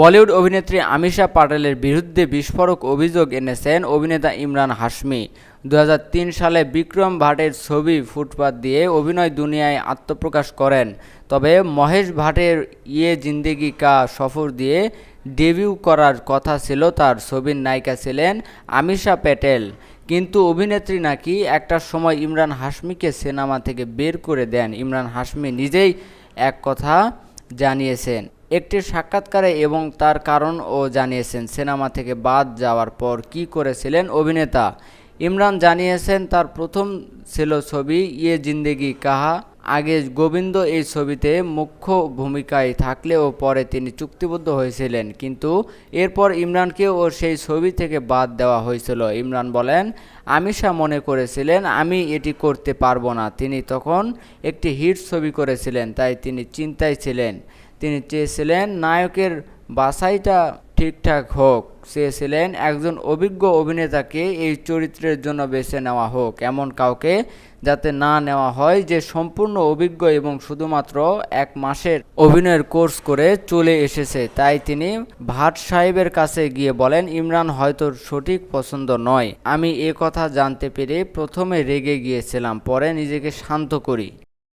বলিউড অভিনেত্রী আমিষা পাটেলের বিরুদ্ধে বিস্ফোরক অভিযোগ এনেছেন অভিনেতা ইমরান হাশমি। দু হাজার তিন সালে বিক্রম ভাটের ছবি ফুটপাত দিয়ে অভিনয় দুনিয়ায় আত্মপ্রকাশ করেন। তবে মহেশ ভাটের ইয়ে জিন্দেগি কা সফর দিয়ে ডেবিউ করার কথা ছিল তার ছবির নায়িকা ছিলেন আমিষা প্যাটেল কিন্তু অভিনেত্রী নাকি একটা সময় ইমরান হাশমিকে সিনেমা থেকে বের করে দেন। ইমরান হাশমি নিজেই এক কথা জানিয়েছেন। একটি সাক্ষাৎকারে এবং তার কারণও জানিয়েছেন, সিনেমা থেকে বাদ যাওয়ার পর কি করেছিলেন অভিনেতা? ইমরান জানিয়েছেন, তার প্রথম ছিল ছবি ইয়ে জিন্দেগি কাহা। আগে গোবিন্দ এই ছবিতে মুখ্য ভূমিকায় থাকলেও পরে তিনি চুক্তিবদ্ধ হয়েছিলেন। কিন্তু এরপর ইমরানকে ও সেই ছবি থেকে বাদ দেওয়া হয়েছিল। ইমরান বলেন, আমিষা মনে করেছিলেন, আমি এটি করতে পারব না। তিনি তখন একটি হিট ছবি করেছিলেন, তাই তিনি চিন্তায় ছিলেন। তিনি চেয়েছিলেন, নায়কের বাছাইটা ঠিকঠাক হোক। চেয়েছিলেন, একজন অভিজ্ঞ অভিনেতাকে এই চরিত্রের জন্য বেছে নেওয়া হোক, এমন কাউকে যাতে না নেওয়া হয় যে সম্পূর্ণ অভিজ্ঞ এবং শুধুমাত্র এক মাসের অভিনয়ের কোর্স করে চলে এসেছে। তাই তিনি ভাট সাহেবের কাছে গিয়ে বলেন, ইমরান হয়তো সঠিক পছন্দ নয়। আমি এ কথা জানতে পেরে প্রথমে রেগে গিয়েছিলাম, পরে নিজেকে শান্ত করি।